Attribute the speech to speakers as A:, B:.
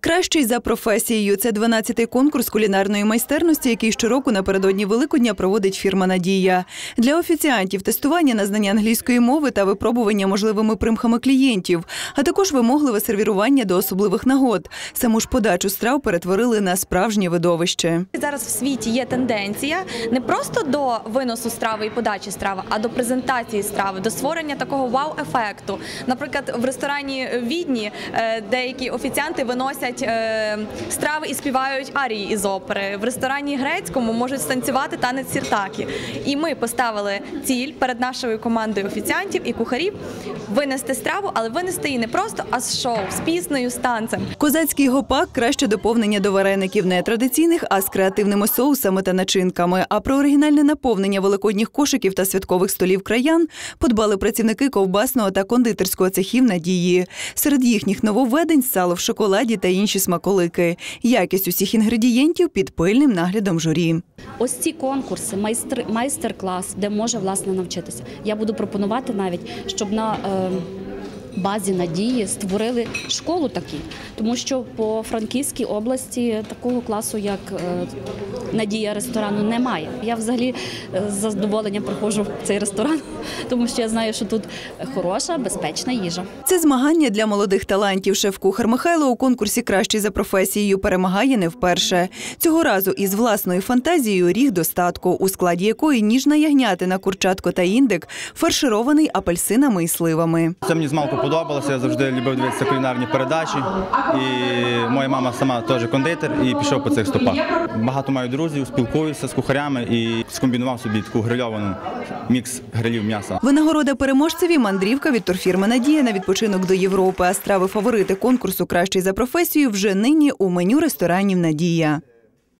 A: Кращий за професією це 12-й конкурс кулінарної майстерності, який щороку напередодні Великодня проводить фірма Надія. Для офіціантів тестування на знання англійської мови та випробування можливими примхами клієнтів, а також вимогливе сервірування до особливих нагод. Саму ж подачу страв перетворили на справжнє видовище.
B: Зараз в світі є тенденція не просто до виносу страви і подачі страви, а до презентації страви, до створення такого вау-ефекту. Наприклад, в ресторані Відні е, деякі офіціанти виносять е, страви і співають арії із опери. В ресторані грецькому можуть станцювати танець сіртакі. І ми поставили ціль перед нашою командою офіціантів і кухарів винести страву, але винести її не просто, а з шоу, з піснею, з танцем.
A: Козацький гопак краще доповнення до вареників не традиційних, а з креативними соусами та начинками. А про оригінальне наповнення великодніх кошиків та святкових столів краян подбали працівники ковбасного та кондитерського цехів надії. Серед їхніх нововведень сало в шоколаді та інші смаколики. Якість усіх інгредієнтів під пильним наглядом журі.
C: Ось ці конкурси, майстер, майстер-клас, де може власне навчитися. Я буду пропонувати навіть, щоб на е, базі надії створили школу такі, тому що по Франківській області такого класу, як е, надія ресторану, немає. Я взагалі е, з задоволенням приходжу в цей ресторан, тому що я знаю, що тут хороша, безпечна їжа.
A: Це змагання для молодих талантів. Шеф-кухар Михайло у конкурсі Кращий за професією перемагає не вперше. Цього разу із власною фантазією ріг достатку, у складі якої ніжна ягнятина, курчатко та індик, фарширований апельсинами і сливами.
D: Це мені змалку подобалося. Я завжди любив дивитися кулінарні передачі. І моя мама сама теж кондитер і пішов по цих стопах. Багато маю друзів, спілкуюся з кухарями і скомбінував собі таку грильовану мікс грилів м'яса.
A: Винагорода переможцеві мандрівка від турфірми Надія на відпочинок до Європи. А страви фаворити конкурсу Кращий за професією вже нині у меню ресторанів Надія.